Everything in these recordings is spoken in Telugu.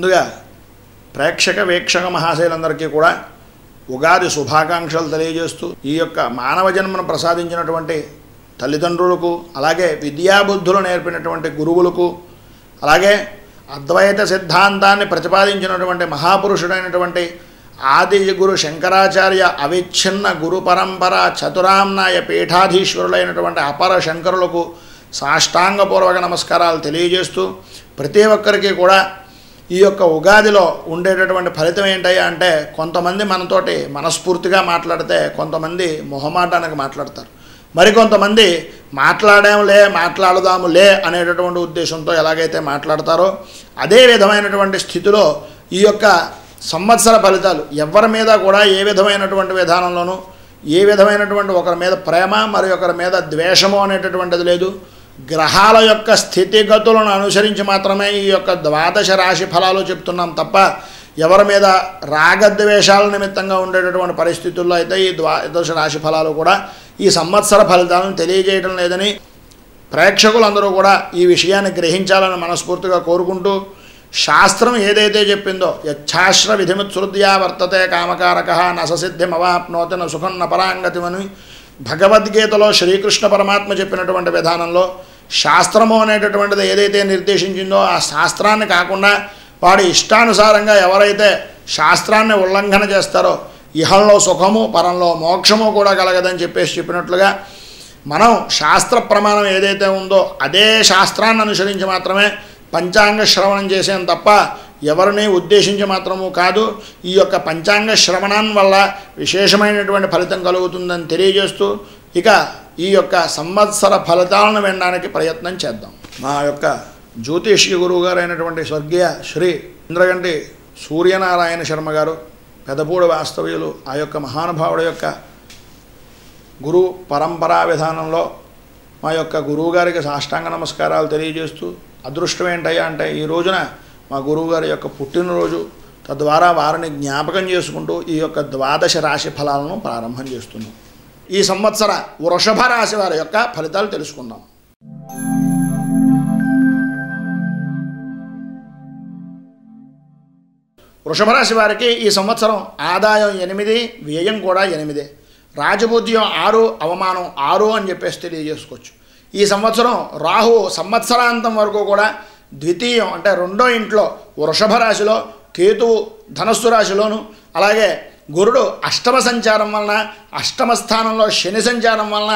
ముందుగా ప్రేక్షక వీక్షక మహాశైలందరికీ కూడా ఉగాది శుభాకాంక్షలు తెలియజేస్తూ ఈ యొక్క మానవ జన్మను ప్రసాదించినటువంటి తల్లిదండ్రులకు అలాగే విద్యాబుద్ధులు నేర్పినటువంటి గురువులకు అలాగే అద్వైత సిద్ధాంతాన్ని ప్రతిపాదించినటువంటి మహాపురుషుడైనటువంటి ఆది గురు శంకరాచార్య అవిచ్ఛిన్న గురు పరంపర చతురామ్నాయ పీఠాధీశ్వరులైనటువంటి అపర శంకరులకు సాష్టాంగపూర్వక నమస్కారాలు తెలియజేస్తూ ప్రతి ఒక్కరికి కూడా ఈ యొక్క ఉగాదిలో ఉండేటటువంటి ఫలితం ఏంటయ్యా అంటే కొంతమంది మనతోటి మనస్ఫూర్తిగా మాట్లాడితే కొంతమంది మొహమాటానికి మాట్లాడతారు. మరికొంతమంది మాట్లాడాములే మాట్లాడదాములే అనేటటువంటి ఉద్దేశంతో ఎలాగైతే మాట్లాడతారో అదే విధమైనటువంటి స్థితిలో ఈ యొక్క సంవత్సర ఫలితాలు ఎవరి మీద కూడా ఏ విధమైనటువంటి విధానంలోనూ ఏ విధమైనటువంటి ఒకరి మీద ప్రేమ మరి ఒకరి మీద ద్వేషము అనేటటువంటిది లేదు. గ్రహాల యొక్క స్థితిగతులను అనుసరించి మాత్రమే ఈ యొక్క ద్వాదశ రాశి ఫలాలు చెప్తున్నాం తప్ప ఎవరి మీద రాగద్వేషాల నిమిత్తంగా ఉండేటటువంటి పరిస్థితుల్లో అయితే ఈ ద్వాదశ రాశి ఫలాలు కూడా ఈ సంవత్సర ఫలితాలను తెలియజేయడం లేదని ప్రేక్షకులందరూ కూడా ఈ విషయాన్ని గ్రహించాలని మనస్ఫూర్తిగా కోరుకుంటూ శాస్త్రం ఏదైతే చెప్పిందో యచ్ఛాశ్ర విధిముత్సృత్యా వర్తతే కామకారక నససిద్ధిమవాప్నోతి న సుఖం న పరాంగతిమని భగవద్గీతలో శ్రీకృష్ణ పరమాత్మ చెప్పినటువంటి విధానంలో శాస్త్రము అనేటటువంటిది ఏదైతే నిర్దేశించిందో ఆ శాస్త్రాన్ని కాకుండా వాడి ఇష్టానుసారంగా ఎవరైతే శాస్త్రాన్ని ఉల్లంఘన చేస్తారో ఇహంలో సుఖము పరంలో మోక్షము కూడా కలగదని చెప్పేసి చెప్పినట్లుగా మనం శాస్త్ర ప్రమాణం ఏదైతే ఉందో అదే శాస్త్రాన్ని అనుసరించి మాత్రమే పంచాంగ శ్రవణం చేసాం తప్ప ఎవరిని ఉద్దేశించి మాత్రము కాదు. ఈ యొక్క పంచాంగ శ్రవణం వల్ల విశేషమైనటువంటి ఫలితం కలుగుతుందని తెలియజేస్తూ ఇక ఈ యొక్క సంవత్సర ఫలితాలను వినడానికి ప్రయత్నం చేద్దాం. మా యొక్క జ్యోతిష్య గురువు గారైనటువంటి స్వర్గీయ శ్రీ ఇంద్రగంటి సూర్యనారాయణ శర్మ గారు పెదపూడి వాస్తవ్యులు ఆ యొక్క మహానుభావుడు యొక్క గురు పరంపరా విధానంలో మా యొక్క గురువుగారికి సాష్టాంగ నమస్కారాలు తెలియజేస్తూ అదృష్టం ఏంటయ్యా అంటే ఈ రోజున మా గురువుగారి యొక్క పుట్టినరోజు తద్వారా వారిని జ్ఞాపకం చేసుకుంటూ ఈ యొక్క ద్వాదశ రాశి ఫలాలను ప్రారంభం చేస్తున్నాం. ఈ సంవత్సర వృషభ రాశి వారి యొక్క ఫలితాలు తెలుసుకుందాం. వృషభ రాశి వారికి ఈ సంవత్సరం ఆదాయం ఎనిమిది వ్యయం కూడా ఎనిమిదే. రాజపూజ్యం ఆరు అవమానం ఆరు అని చెప్పేసి తెలియజేసుకోవచ్చు. ఈ సంవత్సరం రాహు సంవత్సరాంతం వరకు కూడా ద్వితీయం అంటే రెండో ఇంట్లో వృషభ రాశిలో కేతువు ధనస్సు రాశిలోను అలాగే గురుడు అష్టమ సంచారం వలన అష్టమ స్థానంలో శని సంచారం వలన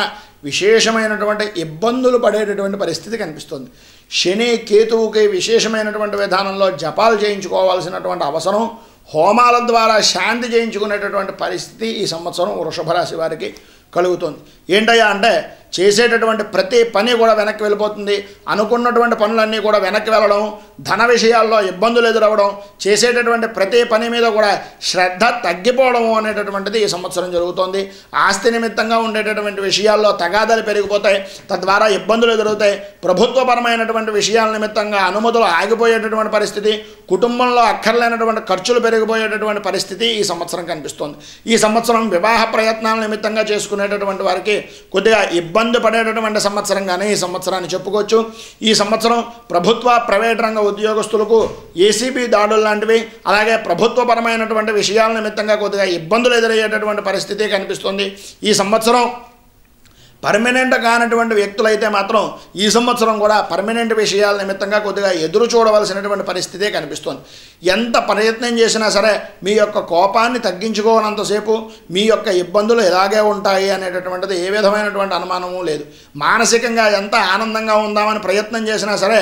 విశేషమైనటువంటి ఇబ్బందులు పడేటటువంటి పరిస్థితి కనిపిస్తుంది. శని కేతువుకి విశేషమైనటువంటి విధానంలో జపాలు చేయించుకోవాల్సినటువంటి అవసరం హోమాల ద్వారా శాంతి చేయించుకునేటటువంటి పరిస్థితి ఈ సంవత్సరం వృషభ రాశి వారికి కలుగుతుంది. ఏంటయ్యా అంటే చేసేటటువంటి ప్రతి పని కూడా వెనక్కి వెళ్ళిపోతుంది. అనుకున్నటువంటి పనులన్నీ కూడా వెనక్కి వెళ్ళడం ధన విషయాల్లో ఇబ్బందులు ఎదురవ్వడం చేసేటటువంటి ప్రతి పని మీద కూడా శ్రద్ధ తగ్గిపోవడం అనేటటువంటిది ఈ సంవత్సరం జరుగుతోంది. ఆస్తి నిమిత్తంగా ఉండేటటువంటి విషయాల్లో తగాదాలు పెరిగిపోతాయి. తద్వారా ఇబ్బందులు ఎదురవుతాయి. ప్రభుత్వపరమైనటువంటి విషయాల నిమిత్తంగా అనుమతులు ఆగిపోయేటటువంటి పరిస్థితి కుటుంబంలో అక్కర్లేనటువంటి ఖర్చులు పెరిగిపోయేటటువంటి పరిస్థితి ఈ సంవత్సరం కనిపిస్తోంది. ఈ సంవత్సరం వివాహ ప్రయత్నాల నిమిత్తంగా చేసుకునేటటువంటి వారికి కొద్దిగా ఇబ్బంది పడేటటువంటి సంవత్సరంగానే ఈ సంవత్సరాన్ని చెప్పుకోవచ్చు. ఈ సంవత్సరం ప్రభుత్వ ప్రైవేట్ రంగ ఉద్యోగస్తులకు ఏసీబీ దాడులు లాంటివి అలాగే ప్రభుత్వపరమైనటువంటి విషయాల నిమిత్తంగా కొద్దిగా ఇబ్బందులు ఎదురయ్యేటటువంటి పరిస్థితి కనిపిస్తుంది. ఈ సంవత్సరం పర్మనెంట్ కానటువంటి వ్యక్తులైతే మాత్రం ఈ సంవత్సరం కూడా పర్మనెంట్ విషయాల నిమిత్తంగా కొద్దిగా ఎదురు చూడవలసినటువంటి పరిస్థితే కనిపిస్తుంది. ఎంత ప్రయత్నం చేసినా సరే మీ యొక్క కోపాన్ని తగ్గించుకోనంతసేపు మీ యొక్క ఇబ్బందులు ఇలాగే ఉంటాయి అనేటటువంటిది ఏ విధమైనటువంటి అనుమానము లేదు. మానసికంగా ఎంత ఆనందంగా ఉందామని ప్రయత్నం చేసినా సరే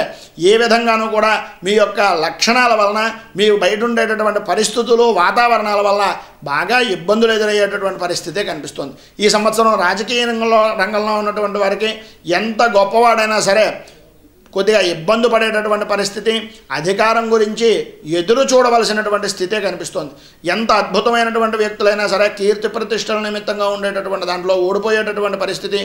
ఏ విధంగానూ కూడా మీ యొక్క లక్షణాల వలన మీ బయట ఉండేటటువంటి పరిస్థితులు వాతావరణాల వల్ల బాగా ఇబ్బందులు ఎదురయ్యేటటువంటి పరిస్థితే కనిపిస్తుంది. ఈ సంవత్సరం రాజకీయ రంగంలో రంగంలో ఉన్నటువంటి వారికి ఎంత గొప్పవాడైనా సరే కొద్దిగా ఇబ్బంది పడేటటువంటి పరిస్థితి అధికారం గురించి ఎదురు చూడవలసినటువంటి స్థితే కనిపిస్తోంది. ఎంత అద్భుతమైనటువంటి వ్యక్తులైనా సరే కీర్తి ప్రతిష్టల నిమిత్తంగా ఉండేటటువంటి దాంట్లో ఓడిపోయేటటువంటి పరిస్థితి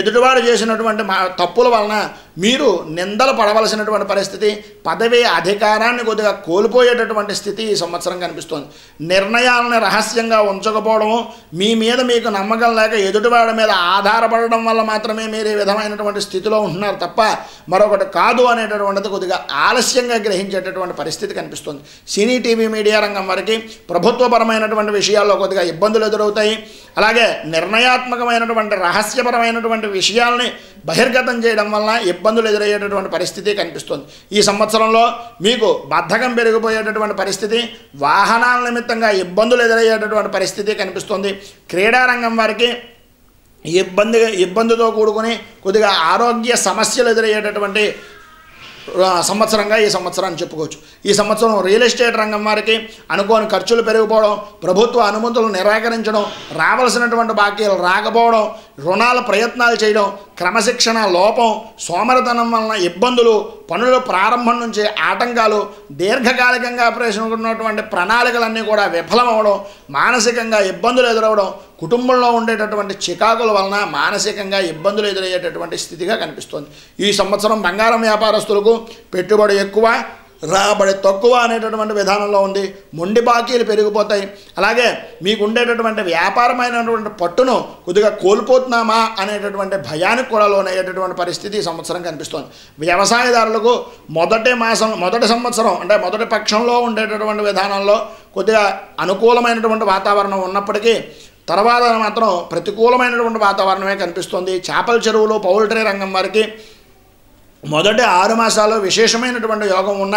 ఎదుటివాడు చేసినటువంటి మా తప్పుల వలన మీరు నిందలు పడవలసినటువంటి పరిస్థితి పదవి అధికారాన్ని కొద్దిగా కోల్పోయేటటువంటి స్థితి ఈ సంవత్సరం కనిపిస్తోంది. నిర్ణయాలను రహస్యంగా ఉంచకపోవడము మీ మీద మీకు నమ్మకం లేక ఎదుటివాడి మీద ఆధారపడడం వల్ల మాత్రమే మీరు ఈ విధమైనటువంటి స్థితిలో ఉంటున్నారు తప్ప మరొకటి కాదు అనేటటువంటిది కొద్దిగా ఆలస్యంగా గ్రహించేటటువంటి పరిస్థితి కనిపిస్తుంది. సినీ టీవీ మీడియా రంగం వరకు ప్రభుత్వపరమైనటువంటి విషయాల్లో కొద్దిగా ఇబ్బందులు ఎదురవుతాయి. అలాగే నిర్ణయాత్మకమైనటువంటి రహస్యపరమైనటువంటి విషయాల్ని బహిర్గతం చేయడం వల్ల ఇబ్బందులు ఎదురయ్యేటటువంటి పరిస్థితి కనిపిస్తుంది. ఈ సంవత్సరంలో మీకు బద్ధకం పెరిగిపోయేటటువంటి పరిస్థితి వాహనాల నిమిత్తంగా ఇబ్బందులు ఎదురయ్యేటటువంటి పరిస్థితి కనిపిస్తుంది. క్రీడారంగం వారికి ఇబ్బంది ఇబ్బందితో కూడుకుని కొద్దిగా ఆరోగ్య సమస్యలు ఎదురయ్యేటటువంటి సంవత్సరంగా ఈ సంవత్సరాన్ని చెప్పుకోవచ్చు. ఈ సంవత్సరం రియల్ ఎస్టేట్ రంగం వారికి అనుకోని ఖర్చులు పెరిగిపోవడం ప్రభుత్వ అనుమతులు నిరాకరించడం రావాల్సినటువంటి బాకీలు రాకపోవడం రుణాల ప్రయత్నాలు చేయడం క్రమశిక్షణ లోపం సోమరతనం వలన ఇబ్బందులు పనుల ప్రారంభం నుంచి ఆటంకాలు దీర్ఘకాలికంగా ఆపరేషన్ ఉన్నటువంటి ప్రణాళికలన్నీ కూడా విఫలమవడం మానసికంగా ఇబ్బందులు ఎదురవడం కుటుంబంలో ఉండేటటువంటి చికాకుల వలన మానసికంగా ఇబ్బందులు ఎదురయ్యేటటువంటి స్థితిగా కనిపిస్తుంది. ఈ సంవత్సరం బంగారం వ్యాపారస్తులకు పెట్టుబడి ఎక్కువ రాబడి తక్కువ అనేటటువంటి విధానంలో ఉంది. మొండి బాకీలు పెరిగిపోతాయి. అలాగే మీకు ఉండేటటువంటి వ్యాపారమైనటువంటి పట్టును కొద్దిగా కోల్పోతున్నామా అనేటటువంటి భయానికి కూడా లోనయ్యేటటువంటి పరిస్థితి ఈ సంవత్సరం కనిపిస్తోంది. వ్యవసాయదారులకు మొదటి మాసం మొదటి సంవత్సరం అంటే మొదటి పక్షంలో ఉండేటటువంటి విధానంలో కొద్దిగా అనుకూలమైనటువంటి వాతావరణం ఉన్నప్పటికీ తర్వాత మాత్రం ప్రతికూలమైనటువంటి వాతావరణమే కనిపిస్తుంది. చేపల చెరువులు పౌల్ట్రీ రంగం వారికి మొదటి ఆరు మాసాల్లో విశేషమైనటువంటి యోగం ఉన్న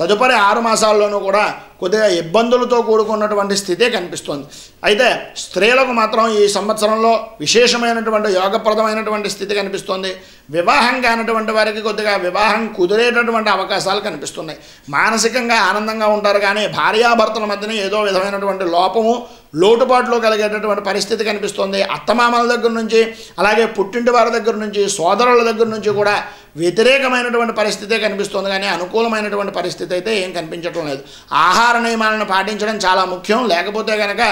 తదుపరి ఆరు మాసాల్లోనూ కూడా కొద్దిగా ఇబ్బందులతో కూడుకున్నటువంటి స్థితే కనిపిస్తుంది. అయితే స్త్రీలకు మాత్రం ఈ సంవత్సరంలో విశేషమైనటువంటి యోగప్రదమైనటువంటి స్థితి కనిపిస్తుంది. వివాహం కానటువంటి వారికి కొద్దిగా వివాహం కుదిరేటటువంటి అవకాశాలు కనిపిస్తున్నాయి. మానసికంగా ఆనందంగా ఉంటారు కానీ భార్యాభర్తల మధ్యన ఏదో విధమైనటువంటి లోపము లోటుపాట్లు కలిగేటటువంటి పరిస్థితి కనిపిస్తుంది. అత్తమామల దగ్గర నుంచి అలాగే పుట్టింటి వారి దగ్గర నుంచి సోదరుల దగ్గర నుంచి కూడా వ్యతిరేకమైనటువంటి పరిస్థితే కనిపిస్తుంది కానీ అనుకూలమైనటువంటి పరిస్థితి అయితే ఏం కనిపించడం లేదు. ఆహార నియమాలను పాటించడం చాలా ముఖ్యం. లేకపోతే కనుక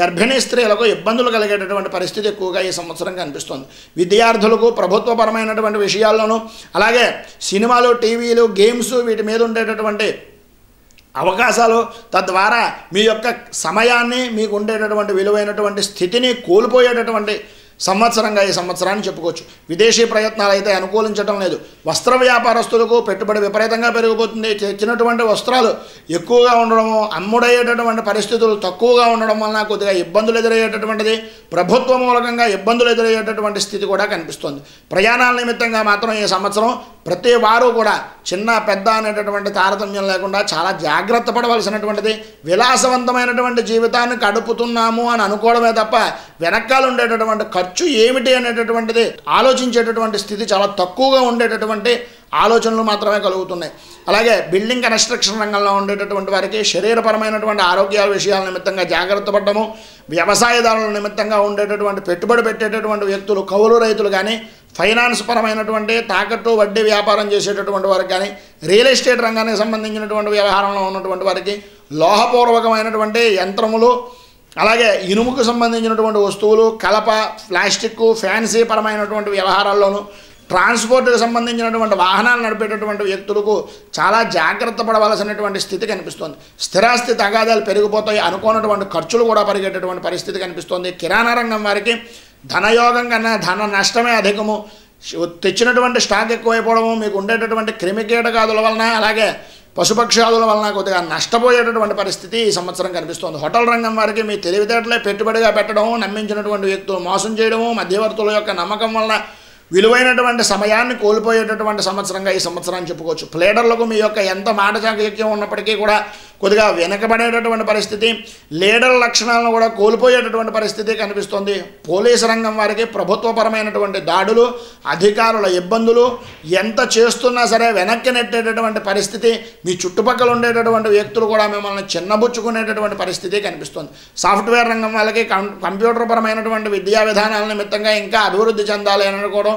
గర్భిణీ స్త్రీలకు ఇబ్బందులు కలిగేటటువంటి పరిస్థితి ఎక్కువగా ఈ సంవత్సరం కనిపిస్తుంది. విద్యార్థులకు ప్రభుత్వపరమైనటువంటి విషయాల్లోనూ అలాగే సినిమాలు టీవీలు గేమ్స్ వీటి మీద ఉండేటటువంటి అవకాశాలు తద్వారా మీ యొక్క సమయాన్ని మీకు ఉండేటటువంటి విలువైనటువంటి స్థితిని కోల్పోయేటటువంటి సంవత్సరంగా ఈ సంవత్సరాన్ని చెప్పుకోవచ్చు. విదేశీ ప్రయత్నాలు అయితే అనుకూలించడం లేదు. వస్త్ర వ్యాపారస్తులకు పెట్టుబడి విపరీతంగా పెరిగిపోతుంది. తెచ్చినటువంటి వస్త్రాలు ఎక్కువగా ఉండడము అమ్ముడయ్యేటటువంటి పరిస్థితులు తక్కువగా ఉండడం వలన కొద్దిగా ఇబ్బందులు ఎదురయ్యేటటువంటిది ప్రభుత్వ మూలకంగా ఇబ్బందులు ఎదురయ్యేటటువంటి స్థితి కూడా కనిపిస్తుంది. ప్రయాణాల నిమిత్తంగా మాత్రం ఈ సంవత్సరం ప్రతి వారు కూడా చిన్న పెద్ద అనేటటువంటి తారతమ్యం లేకుండా చాలా జాగ్రత్త పడవలసినటువంటిది విలాసవంతమైనటువంటి జీవితాన్ని గడుపుతున్నాము అని అనుకోవడమే తప్ప వెనకాల ఉండేటటువంటి ఖర్చు ఏమిటి అనేటటువంటిది ఆలోచించేటటువంటి స్థితి చాలా తక్కువగా ఉండేటటువంటి ఆలోచనలు మాత్రమే కలుగుతున్నాయి. అలాగే బిల్డింగ్ కన్స్ట్రక్షన్ రంగంలో ఉండేటటువంటి వారికి శరీరపరమైనటువంటి ఆరోగ్యాల విషయాల నిమిత్తంగా జాగ్రత్త పడటము వ్యవసాయదారుల నిమిత్తంగా ఉండేటటువంటి పెట్టుబడి పెట్టేటటువంటి వ్యక్తులు కౌలు రైతులు కానీ ఫైనాన్స్ పరమైనటువంటి తాకట్టు వడ్డీ వ్యాపారం చేసేటటువంటి వారికి కానీ రియల్ ఎస్టేట్ రంగానికి సంబంధించినటువంటి వ్యవహారంలో ఉన్నటువంటి వారికి లోహపూర్వకమైనటువంటి యంత్రములు అలాగే ఇనుముకు సంబంధించినటువంటి వస్తువులు కలప ప్లాస్టిక్ ఫ్యాన్సీ పరమైనటువంటి వ్యవహారాల్లోనూ ట్రాన్స్పోర్ట్కి సంబంధించినటువంటి వాహనాలు నడిపేటటువంటి వ్యక్తులకు చాలా జాగ్రత్త పడవలసినటువంటి స్థితి కనిపిస్తుంది. స్థిరాస్తి తగాదాలు పెరిగిపోతాయి అనుకోనటువంటి ఖర్చులు కూడా పెరిగేటటువంటి పరిస్థితి కనిపిస్తుంది. కిరాణా రంగం వారికి ధనయోగం కన్నా ధన నష్టమే అధికము. తెచ్చినటువంటి స్టాక్ ఎక్కువైపోవడము మీకు ఉండేటటువంటి క్రిమికీటకాదుల వలన అలాగే పశుపక్షాదుల వలన కొద్దిగా నష్టపోయేటటువంటి పరిస్థితి ఈ సంవత్సరం కనిపిస్తోంది. హోటల్ రంగం వారికి మీ తెలివితేటలే పెట్టుబడిగా పెట్టడము నమ్మించినటువంటి వ్యక్తులు మోసం చేయడము మధ్యవర్తుల యొక్క నమ్మకం వలన విలువైనటువంటి సమయాన్ని కోల్పోయేటటువంటి సంవత్సరంగా ఈ సంవత్సరాన్ని చెప్పుకోవచ్చు. ప్లేడర్లకు మీ యొక్క ఎంత మాట చాకచక్యం ఉన్నప్పటికీ కూడా కొద్దిగా వెనకబడేటటువంటి పరిస్థితి లీడర్ లక్షణాలను కూడా కోల్పోయేటటువంటి పరిస్థితి కనిపిస్తుంది. పోలీసు రంగం వారికి ప్రభుత్వపరమైనటువంటి దాడులు అధికారుల ఇబ్బందులు ఎంత చేస్తున్నా సరే వెనక్కి నెట్టేటటువంటి పరిస్థితి మీ చుట్టుపక్కల ఉండేటటువంటి వ్యక్తులు కూడా మిమ్మల్ని చిన్నబుచ్చుకునేటటువంటి పరిస్థితి కనిపిస్తుంది. సాఫ్ట్వేర్ రంగం వాళ్ళకి కం కంప్యూటర్ పరమైనటువంటి విద్యా విధానాల నిమిత్తంగా ఇంకా అభివృద్ధి చెందాలి అని అనుకోవడం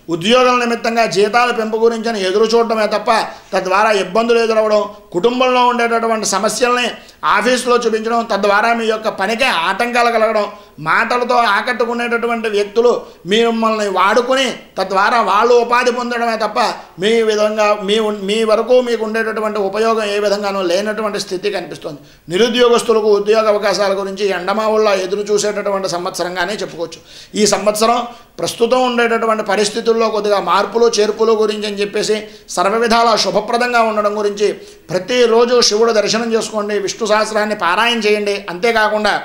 ఉద్యోగాల నిమిత్తంగా జీతాల పెంపు గురించి అని ఎదురు చూడటమే తప్ప తద్వారా ఇబ్బందులు ఎదురవడం కుటుంబంలో ఉండేటటువంటి సమస్యల్ని ఆఫీసులో చూపించడం తద్వారా మీ యొక్క పనికే ఆటంకాలు కలగడం మాటలతో ఆకట్టుకునేటటువంటి వ్యక్తులు మిమ్మల్ని వాడుకొని తద్వారా వాళ్ళు ఉపాధి పొందడమే తప్ప మీ విధంగా మీ మీ వరకు మీకు ఉండేటటువంటి ఉపయోగం ఏ విధంగానూ లేనటువంటి స్థితి కనిపిస్తుంది. నిరుద్యోగస్తులకు ఉద్యోగ అవకాశాల గురించి ఎండమావుల్లో ఎదురు చూసేటటువంటి సంవత్సరంగానే చెప్పుకోవచ్చు. ఈ సంవత్సరం ప్రస్తుతం ఉండేటటువంటి పరిస్థితుల్లో కొద్దిగా మార్పులు చేర్పులు గురించి అని చెప్పేసి సర్వ విధాల శుభప్రదంగా ఉండడం గురించి ప్రతిరోజు శివుడు దర్శనం చేసుకోండి విష్ణు సహస్రాన్ని పారాయణ చేయండి. అంతేకాకుండా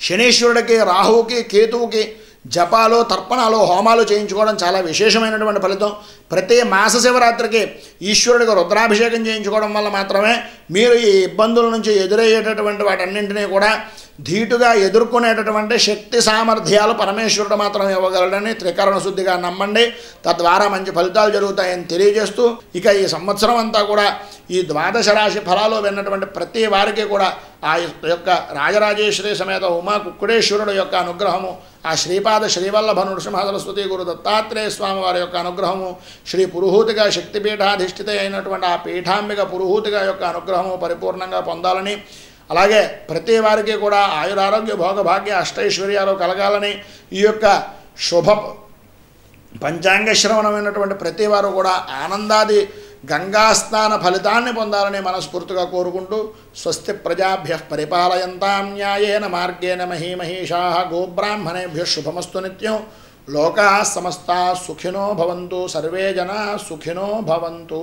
శనీశ్వరుడికి రాహువుకి కేతువుకి జపాలు తర్పణాలు హోమాలు చేయించుకోవడం చాలా విశేషమైనటువంటి ఫలితం. ప్రతి మాస శివరాత్రికి ఈశ్వరుడికి రుద్రాభిషేకం చేయించుకోవడం వల్ల మాత్రమే మీరు ఈ ఇబ్బందుల నుంచి ఎదురయ్యేటటువంటి వాటన్నింటినీ కూడా ధీటుగా ఎదుర్కొనేటటువంటి శక్తి సామర్థ్యాలు పరమేశ్వరుడు మాత్రం ఇవ్వగలడని త్రికరణ శుద్ధిగా నమ్మండి. తద్వారా మంచి ఫలితాలు జరుగుతాయని తెలియజేస్తూ ఇక ఈ సంవత్సరం అంతా కూడా ఈ ద్వాదశ రాశి ఫలాలు విన్నటువంటి ప్రతి వారికి కూడా ఆ యొక్క రాజరాజేశ్వరి సమేత ఉమా కుక్కుడేశ్వరుడు యొక్క అనుగ్రహము ఆ శ్రీపాద శ్రీవల్లభ నృసింహసరస్వతి గురు దత్తాత్రేయ స్వామి వారి యొక్క అనుగ్రహము శ్రీ పురుహూతిగా శక్తిపీఠాధిష్ఠిత అయినటువంటి ఆ పీఠాంబిక పురుహూతిగా యొక్క అనుగ్రహము పరిపూర్ణంగా పొందాలని అలాగే ప్రతి వారికి కూడా ఆయురారోగ్య భోగభాగ్య అష్టైశ్వర్యాలు కలగాలని ఈ యొక్క శుభ పంచాంగ శ్రవణమైనటువంటి ప్రతి వారు కూడా ఆనందాది గంగాస్నాన ఫలితాన్ని పొందాలని మనస్ఫూర్తిగా కోరుకుంటూ స్వస్తి ప్రజాభ్య పరిపాలయంతాం న్యాయేన మార్గేణ మహీమహీషా గోబ్రాహ్మణేభ్య శుభమస్తు నిత్యం. లోకా సమస్తా సుఖినో భవంతు సర్వే జనా సుఖినో భవంతు.